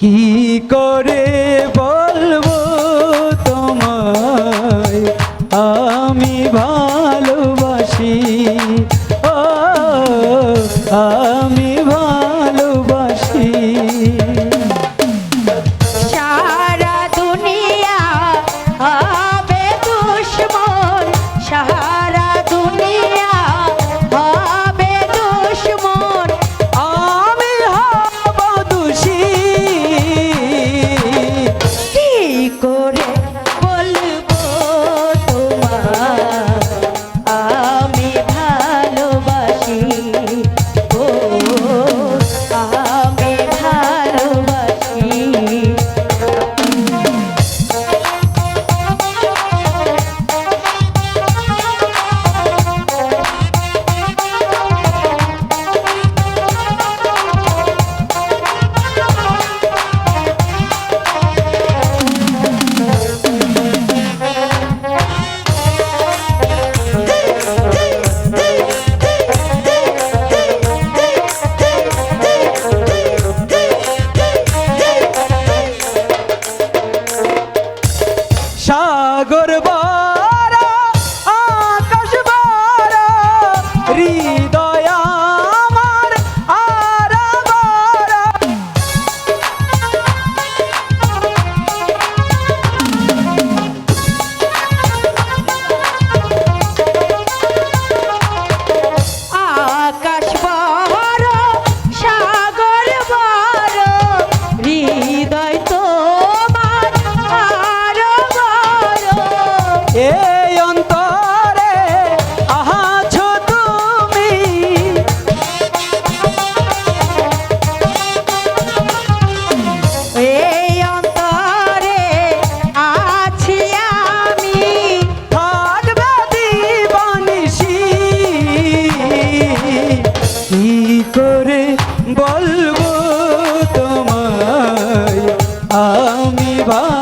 কি করে বলব তোমায়? আমি ভালোবাসি করবা বাবা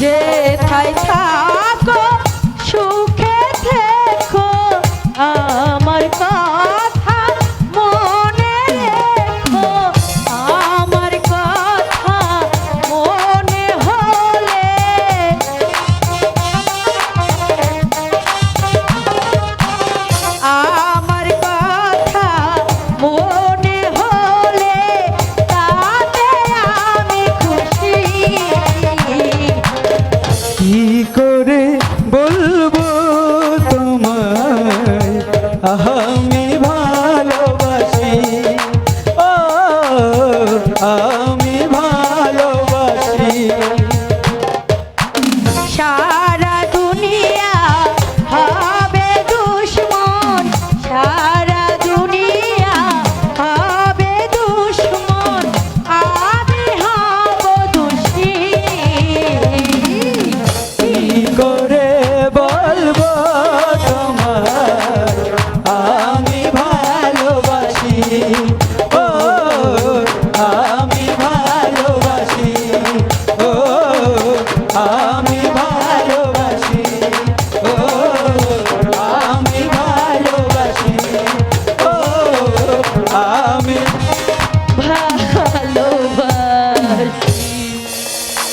যে থাই আহা